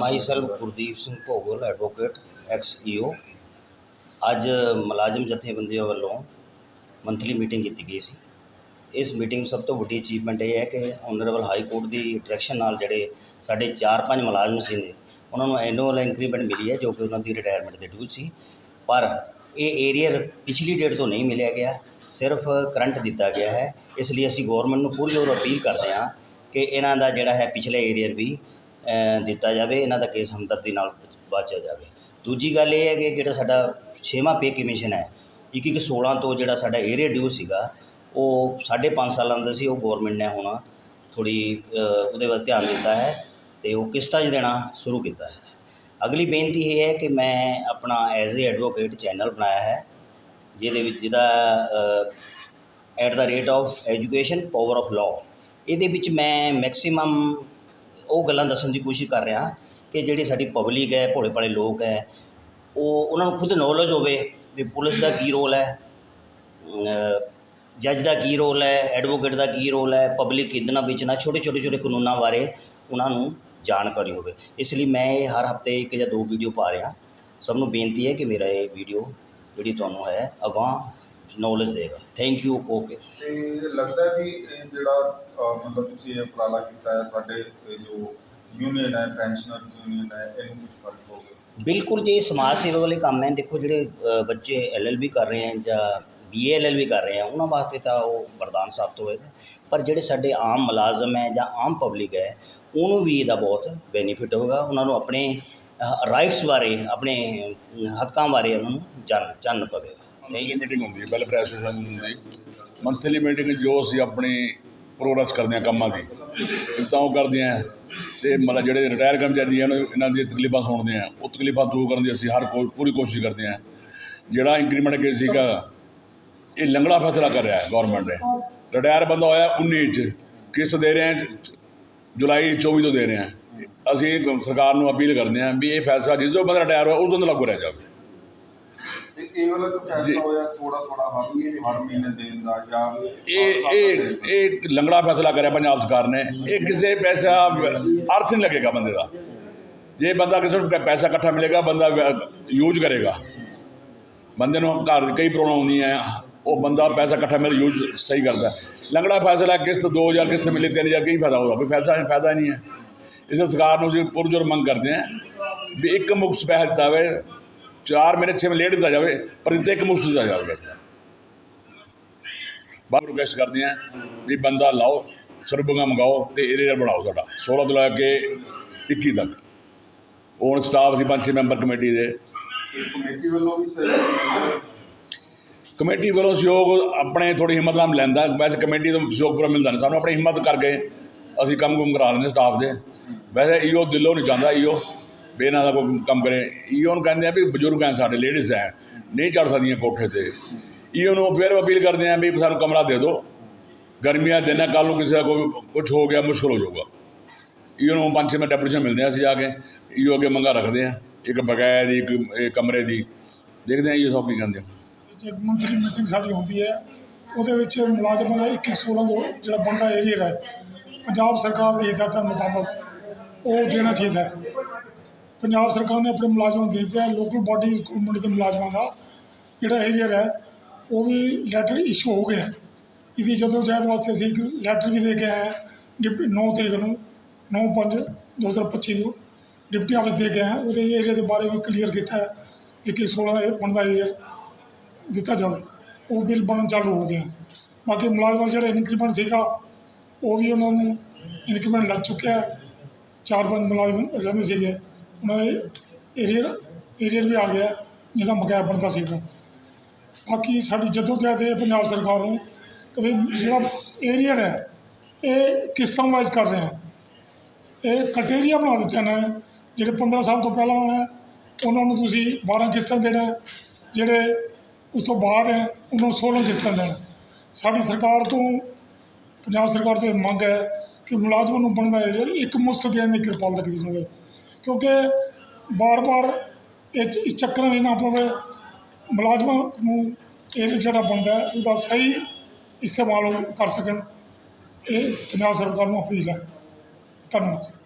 Myself Gurdeep Singh Bhogal advocate ex EO ਅੱਜ ਮੁਲਾਜ਼ਮ ਜਥੇਬੰਦੀਆਂ ਵੱਲੋਂ ਮੰਥਲੀ ਮੀਟਿੰਗ ਕੀਤੀ ਗਈ ਸੀ। ਇਸ ਮੀਟਿੰਗ ਸਭ ਤੋਂ ਵੱਡੀ ਅਚੀਵਮੈਂਟ ਇਹ ਹੈ ਕਿ ਆਨਰੇਬਲ ਹਾਈ ਕੋਰਟ ਦੀ ਡਾਇਰੈਕਸ਼ਨ ਨਾਲ ਜਿਹੜੇ ਸਾਡੇ 4-5 ਮੁਲਾਜ਼ਮ ਸੀ ਨੇ, ਉਹਨਾਂ ਨੂੰ ਐਨੂਅਲ ਇੰਕਰੀਮੈਂਟ ਮਿਲੀ ਹੈ ਜੋ ਕਿ ਉਹਨਾਂ ਦੀ ਰਿਟਾਇਰਮੈਂਟ ਦੇ ਡਿਊ ਸੀ। ਪਰ ਇਹ ਏਰੀਅਰ ਪਿਛਲੀ ਡੇਟ ਤੋਂ ਨਹੀਂ ਮਿਲਿਆ ਗਿਆ, ਸਿਰਫ ਕਰੰਟ ਦਿੱਤਾ ਗਿਆ ਹੈ। ਇਸ ਲਈ ਅਸੀਂ ਗਵਰਨਮੈਂਟ ਨੂੰ ਪੂਰੀ ਤੌਰ ਅਪੀਲ ਕਰਦੇ ਹਾਂ ਕਿ ਇਹਨਾਂ ਦਾ ਜਿਹੜਾ ਹੈ ਪਿਛਲੇ ਏਰੀਅਰ ਵੀ ਦਿੱਤਾ ਜਾਵੇ, ਇਹਨਾਂ ਦਾ ਕੇਸ ਹਮਦਰਦੀ ਨਾਲ ਵਾਚਿਆ ਜਾਵੇ। ਦੂਜੀ ਗੱਲ ਇਹ ਹੈ ਕਿ ਜਿਹੜਾ ਸਾਡਾ ਛੇਵਾਂ ਪੇ ਕਮਿਸ਼ਨ ਹੈ, ਇੱਕ ਇੱਕ 16 ਤੋਂ ਜਿਹੜਾ ਸਾਡਾ ਏਰੀਆ ਡਿਊ ਸੀਗਾ, ਉਹ ਸਾਢੇ ਪੰਜ ਸਾਲਾਂ ਦਾ ਸੀ, ਉਹ ਗਵਰਨਮੈਂਟ ਨੇ ਹੁਣ ਥੋੜੀ ਉਹਦੇ ਵੱਲ ਧਿਆਨ ਦਿੱਤਾ ਹੈ ਤੇ ਉਹ ਕਿਸ਼ਤਾਂ 'ਚ ਦੇਣਾ ਸ਼ੁਰੂ ਕੀਤਾ ਹੈ। ਅਗਲੀ ਬੇਨਤੀ ਇਹ ਹੈ ਕਿ ਮੈਂ ਆਪਣਾ ਐਜ਼ ਏ ਐਡਵੋਕੇਟ ਚੈਨਲ ਬਣਾਇਆ ਹੈ, ਜਿਹਦੇ ਵਿੱਚ, ਜਿਹਦਾ at the rate of education power of law ਇਹਦੇ ਵਿੱਚ ਮੈਂ ਮੈਕਸਿਮਮ ਉਹ ਗੱਲਾਂ ਦੱਸਣ ਦੀ ਕੋਸ਼ਿਸ਼ ਕਰ ਰਿਹਾ ਕਿ ਜਿਹੜੀ ਸਾਡੀ ਪਬਲਿਕ ਹੈ, ਭੋਲੇ ਭਾਲੇ ਲੋਕ ਹੈ, ਉਹ ਉਹਨਾਂ ਨੂੰ ਖੁਦ ਨੌਲੇਜ ਹੋਵੇ ਵੀ ਪੁਲਿਸ ਦਾ ਕੀ ਰੋਲ ਹੈ ਜੱਜ ਦਾ ਕੀ ਰੋਲ ਹੈ ਐਡਵੋਕੇਟ ਦਾ ਕੀ ਰੋਲ ਹੈ ਪਬਲਿਕ ਕਿਦਨਾ ਵੇਚਣਾ ਛੋਟੇ ਛੋਟੇ ਛੋਟੇ ਕਾਨੂੰਨਾਂ ਬਾਰੇ ਉਹਨਾਂ ਨੂੰ ਜਾਣਕਾਰੀ ਹੋਵੇ। ਇਸ ਲਈ ਮੈਂ ਇਹ ਹਰ ਹਫ਼ਤੇ ਇੱਕ ਜਾਂ ਦੋ ਵੀਡੀਓ ਪਾ ਰਿਹਾ। ਸਭ ਨੂੰ ਬੇਨਤੀ ਹੈ ਕਿ ਮੇਰਾ ਇਹ ਵੀਡੀਓ ਜਿਹੜੀ ਤੁਹਾਨੂੰ ਹੈ, ਅਗਾਂਹ ਨੌਲੇਜ ਦੇਗਾ। ਥੈਂਕ ਯੂ ਓਕੇ ਤੇ ਲੱਗਦਾ ਹੈ ਵੀ ਇਹ ਜਿਹੜਾ ਅਹ, ਮਤਲਬ ਤੁਸੀਂ ਇਹ ਉਪਰਾਲਾ ਕੀਤਾ ਹੈ ਤੁਹਾਡੇ ਇਹ ਜੋ ਯੂਨੀਅਨ ਹੈ ਪੈਨਸ਼ਨਰਸ ਯੂਨੀਅਨ ਹੈ ਇਹਨੂੰ ਕੁਝ ਫ਼ਰਕ ਹੋਵੇ ਬਿਲਕੁਲ ਜੀ ਇਹ ਸਮਾਜ ਸੇਵਾ ਵਾਲੇ ਕੰਮ ਹੈ। ਦੇਖੋ ਜਿਹੜੇ ਅ, ਬੱਚੇ ਐਲਐਲਬੀ ਕਰ ਰਹੇ ਹੈ ਜਾਂ ਬੀਏ ਐਲਐਲਬੀ ਕਰ ਰਹੇ ਹੈ ਉਹਨਾਂ ਵਾਸਤੇ ਤਾਂ ਉਹ ਵਰਦਾਨ ਸਾਬਤ ਹੋਏਗਾ। ਪਰ ਜਿਹੜੇ ਸਾਡੇ ਆਮ ਮੁਲਾਜ਼ਮ ਹੈ ਜਾਂ ਆਮ ਪਬਲਿਕ ਹੈ ਉਹਨੂੰ ਵੀ ਇਹਦਾ ਬਹੁਤ ਬੈਨੀਫਿਟ ਹੋਵੇਗਾ ਉਹਨਾਂ ਨੂੰ ਆਪਣੇ ਰਾਈਟਸ ਬਾਰੇ ਆਪਣੇ ਅ, ਹੱਕਾਂ ਬਾਰੇ ਉਹਨਾਂ ਨੂੰ ਜਾਣ ਜਾਣਨ ਪਵੇਗਾ। ਮੰਥਲੀ ਮੀਟਿੰਗ ਹੁੰਦੀ ਹੈ ਵੈਲਫੇਅਰ ਐਸੋਸੀਏਸ਼ਨ ਦੀ ਮੰਥਲੀ ਮੀਟਿੰਗ ਜੋ ਅਸੀਂ ਆਪਣੀ ਪ੍ਰੋਗਰੈਸ ਕਰਦੇ ਹਾਂ ਕੰਮਾਂ ਦੀ ਤਾਂ ਉਹ ਕਰਦੇ ਹਾਂ। ਤੇ ਮਤਲਬ ਜਿਹੜੇ ਰਿਟਾਇਰ ਕਰਮਚਾਰੀ ਹਨ, ਇਹਨਾਂ ਦੀਆਂ ਤਕਲੀਫਾਂ ਸੁਣਦੇ ਹਾਂ। ਉਹ ਤਕਲੀਫਾਂ ਦੂਰ ਕਰਨ ਦੀ ਅਸੀਂ ਹਰ ਕੋਈ ਪੂਰੀ ਕੋਸ਼ਿਸ਼ ਕਰਦੇ ਹਾਂ। ਜਿਹੜਾ ਇੰਕਰੀਮੈਂਟ ਕੇ ਸੀਗਾ, ਇਹ ਲੰਗੜਾ ਫੈਸਲਾ ਕਰ ਰਿਹਾ ਹੈ ਗਵਰਨਮੈਂਟ ਨੇ। ਰਿਟਾਇਰ ਬੰਦਾ ਹੋਇਆ 19 ਚ ਕਿਸ ਦੇ ਰਹੇ ਹਾਂ? ਜੁਲਾਈ 24 ਤੋਂ ਦੇ ਰਹੇ ਹਾਂ। ਅਸੀਂ ਸਰਕਾਰ ਨੂੰ ਅਪੀਲ ਕਰਦੇ ਹਾਂ ਵੀ ਇਹ ਫੈਸਲਾ ਜਿਸ ਤੋਂ ਬੰਦਾ ਰਿਟਾਇਰ ਹੋਇਆ, ਉਸ ਤੋਂ ਲਾਗੂ ਰਹਿ ਜਾਵੇ। ਤੇ ਇਹ ਵਾਲਾ ਜੋ ਫੈਸਲਾ ਹੋਇਆ ਥੋੜਾ ਥੋੜਾ ਹਰ ਮਹੀਨੇ ਹਰ ਮਹੀਨੇ ਦੇਣ ਦਾ ਜਾਂ ਇਹ ਇਹ ਇਹ ਲੰਗੜਾ ਫੈਸਲਾ ਕਰਿਆ ਪੰਜਾਬ ਸਰਕਾਰ ਨੇ। ਇਹ ਕਿਸੇ ਪੈਸਾ ਅਰਥ ਨਹੀਂ ਲੱਗੇਗਾ ਬੰਦੇ ਦਾ। ਜੇ ਬੰਦਾ ਕਿਸੇ ਨੂੰ ਪੈਸਾ ਇਕੱਠਾ ਮਿਲੇਗਾ ਬੰਦਾ ਯੂਜ਼ ਕਰੇਗਾ। ਬੰਦੇ ਨੂੰ ਘਰ ਦੀ ਕਈ ਪ੍ਰੋਬਲਮ ਹੁੰਦੀਆਂ ਹੈ ਉਹ ਬੰਦਾ ਪੈਸਾ ਇਕੱਠਾ ਮਿਲ ਯੂਜ਼ ਸਹੀ ਕਰਦਾ। ਲੰਗੜਾ ਫੈਸਲਾ ਕਿਸ਼ਤ 2000 ਕਿਸ਼ਤ ਮਿਲੇ 3000 ਕੀ ਫਾਇਦਾ ਹੋਗਾ ਕੋਈ ਫੈਸਲਾ ਫਾਇਦਾ ਨਹੀਂ ਹੈ। ਇਸ ਸਰਕਾਰ ਨੂੰ ਜੀ ਪੁਰਜੁਰ ਮੰਗ ਕਰਦੇ ਹਾਂ ਵੀ ਇੱਕ ਮੁਕਤ ਪੈਸਾ ਦਿੱਤਾ ਹੋਵੇ ਚਾਰ ਮਹੀਨੇ ਛੇ ਮਹੀਨੇ ਲੇਟ ਦਿੱਤਾ ਜਾਵੇ ਪਰ ਦਿੱਤੇ ਇੱਕ ਮੁਸ਼ਤ ਦਿੱਤਾ ਜਾਵੇ ਬਾਹਰ ਰਿਕਵੈਸਟ ਕਰਦੇ ਆ ਵੀ ਬੰਦਾ ਲਾਓ ਸਰਬੰਗਾ ਮੰਗਾਓ ਤੇ ਇਹਦੇ ਨਾਲ ਬਣਾਓ ਸਾਡਾ। 16 ਤੋਂ ਲੈ ਕੇ 21 ਤੱਕ। ਹੁਣ ਸਟਾਫ ਅਸੀਂ ਪੰਜ ਛੇ ਮੈਂਬਰ ਕਮੇਟੀ ਦੇ। ਕਮੇਟੀ ਵੱਲੋਂ ਵੀ ਕਮੇਟੀ ਵੱਲੋਂ ਸਹਿਯੋਗ ਆਪਣੇ ਥੋੜੀ ਹਿੰਮਤ ਨਾਲ ਲੈਂਦਾ। ਵੈਸੇ ਕਮੇਟੀ ਤੋਂ ਸਹਿਯੋਗ ਪੂਰਾ ਮਿਲਦਾ ਨਹੀਂ। ਸਾਨੂੰ ਆਪਣੀ ਹਿੰਮਤ ਕਰਕੇ ਅਸੀਂ ਕੰਮ ਕੁਮ ਕਰਾ ਲੈਂਦੇ ਸਟਾਫ ਦੇ। ਵੈਸੇ ਈਓ ਦਿਲੋਂ ਨਹੀਂ ਜਾਂਦਾ ਈਓ। ਵੀ ਇਹਨਾਂ ਦਾ ਕੋਈ ਕੰਮ ਕਰੇ। ਈਓ ਨੂੰ ਕਹਿੰਦੇ ਆ ਵੀ ਬਜ਼ੁਰਗ ਹੈ ਸਾਡੇ ਲੇਡੀਜ਼ ਹੈ ਨਹੀਂ ਚੜ ਸਕਦੀਆਂ ਕੋਠੇ ਤੇ। ਈਓ ਨੂੰ ਫਿਰ ਅਪੀਲ ਕਰਦੇ ਆ ਵੀ ਸਾਨੂੰ ਕਮਰਾ ਦੇ ਦਿਓ। ਗਰਮੀਆਂ ਦੇ ਦਿਨ ਕੱਲ ਨੂੰ ਕਿਸੇ ਦਾ ਕੋਈ ਕੁਝ ਹੋ ਗਿਆ, ਮੁਸ਼ਕਲ ਹੋ ਜਾਊਗਾ। ਈਓ ਨੂੰ ਪੰਜ ਛੇ ਮਿੰਟ ਡੈਪੂਟੇਸ਼ਨ ਮਿਲਦੇ ਆ ਅਸੀਂ ਜਾ ਕੇ। ਈਓ ਅੱਗੇ ਮੰਗਾ ਰੱਖਦੇ ਆ, ਇੱਕ ਬਕਾਇਆ ਦੀ, ਇੱਕ ਇਹ ਕਮਰੇ ਦੀ। ਦੇਖਦੇ ਆ ਈਓ ਸਭ ਕੀ ਕਹਿੰਦੇ ਆ। ਜੇ ਮੰਥਲੀ ਮੀਟਿੰਗ ਸਾਡੀ ਹੁੰਦੀ ਹੈ, ਉਹਦੇ ਵਿੱਚ ਮੁਲਾਜ਼ਮਾਂ ਦਾ 21 16 ਤੋਂ ਜਿਹੜਾ ਬੰਦਾ ਏਰੀਆ ਹੈ, ਪੰਜਾਬ ਸਰਕਾਰ ਦੀ ਹਦਾਇਤਾਂ ਮੁਤਾਬਕ ਉਹ ਦੇਣਾ ਚਾਹੀਦਾ ਹੈ। ਪੰਜਾਬ ਸਰਕਾਰ ਨੇ ਆਪਣੇ ਮੁਲਾਜ਼ਮਾਂ ਨੂੰ ਦੇ ਦਿੱਤਾ ਹੈ। ਲੋਕਲ ਬਾਡੀਜ਼ ਗਵਰਨਮੈਂਟ ਦੇ ਮੁਲਾਜ਼ਮਾਂ ਦਾ ਜਿਹੜਾ ਏਰੀਅਰ ਹੈ, ਉਹ ਵੀ ਲੈਟਰ ਇਸ਼ੂ ਹੋ ਗਿਆ ਇਹਦੀ ਜਦੋਂ ਜਹਿਦ ਵਾਸਤੇ ਅਸੀਂ ਇੱਕ ਲੈਟਰ ਵੀ ਦੇ ਕੇ ਆਏ ਹਾਂ, ਡਿਪਟੀ 9 ਤਰੀਕ ਨੂੰ 9 5 2025 ਨੂੰ ਡਿਪਟੀ ਆਫਿਸ ਦੇ ਕੇ ਆਏ ਉਹਦੇ ਏਰੀਆ ਦੇ ਬਾਰੇ ਵੀ ਕਲੀਅਰ ਕੀਤਾ ਹੈ ਕਿ 21 16 ਦਾ ਇਹ ਬਣਦਾ ਏਰੀਆ ਦਿੱਤਾ ਜਾਵੇ। ਉਹ ਬਿੱਲ ਬਣਨ ਚਾਲੂ ਹੋ ਗਿਆ। ਬਾਕੀ ਮੁਲਾਜ਼ਮਾਂ ਦਾ ਜਿਹੜਾ ਇਨਕਰੀਮੈਂਟ ਸੀਗਾ, ਉਹ ਵੀ ਉਹਨਾਂ ਨੂੰ ਇਨਕਰੀਮੈਂਟ ਲੱਗ ਚੁੱਕਿਆ ਚਾਰ ਪੰਜ ਮੁਲਾਜ਼ਮ ਰਹਿੰਦੇ ਸੀਗੇ। ਉਹਨਾਂ ਦੇ ਏਰੀਅਰ ਏਰੀਅਰ ਵੀ ਆ ਗਿਆ ਜਿਹਦਾ ਬਕਾਇਆ ਬਣਦਾ ਸੀਗਾ। ਬਾਕੀ ਸਾਡੀ ਜਦੋਜਹਿਦ ਇਹ ਪੰਜਾਬ ਸਰਕਾਰ ਨੂੰ, ਕਿ ਵੀ ਜਿਹੜਾ ਏਰੀਅਰ ਹੈ, ਇਹ ਕਿਸ਼ਤਾਂ ਵਾਈਜ਼ ਕਰ ਰਹੇ ਹਾਂ? ਇਹ ਕਟੇਰੀਆ ਬਣਾ ਦਿੱਤੇ ਨੇ, ਜਿਹੜੇ 15 ਸਾਲ ਤੋਂ ਪਹਿਲਾਂ ਹੈ ਉਹਨਾਂ ਨੂੰ ਤੁਸੀਂ 12 ਕਿਸ਼ਤਾਂ ਦੇਣਾ ਜਿਹੜੇ ਉਸ ਤੋਂ ਬਾਅਦ ਹੈ, ਉਹਨਾਂ ਨੂੰ 16 ਕਿਸ਼ਤਾਂ ਦੇਣਾ ਸਾਡੀ ਸਰਕਾਰ ਤੋਂ, ਪੰਜਾਬ ਸਰਕਾਰ ਤੋਂ ਇਹ ਮੰਗ ਹੈ ਕਿ ਮੁਲਾਜ਼ਮਾਂ ਨੂੰ ਬਣਦਾ ਏਰੀਆ ਇੱਕ ਮੁਸਤ ਦੇਣ ਦੀ ਕਿਰਪਾਲਤਾ ਕੀਤੀ ਜਾਵੇ। ਕਿਉਂਕਿ ਵਾਰ ਵਾਰ ਇਹ 'ਚ- ਇਸ ਚੱਕਰਾਂ ਵਿੱਚ ਨਾ ਪਵੇ। ਮੁਲਾਜ਼ਮਾਂ ਨੂੰ ਇਹ ਜਿਹੜਾ ਬਣਦਾ ਉਹਦਾ ਸਹੀ ਇਸਤੇਮਾਲ ਉਹ ਕਰ ਸਕਣ। ਇਹ ਪੰਜਾਬ ਸਰਕਾਰ ਨੂੰ ਅਪੀਲ ਹੈ। ਧੰਨਵਾਦ।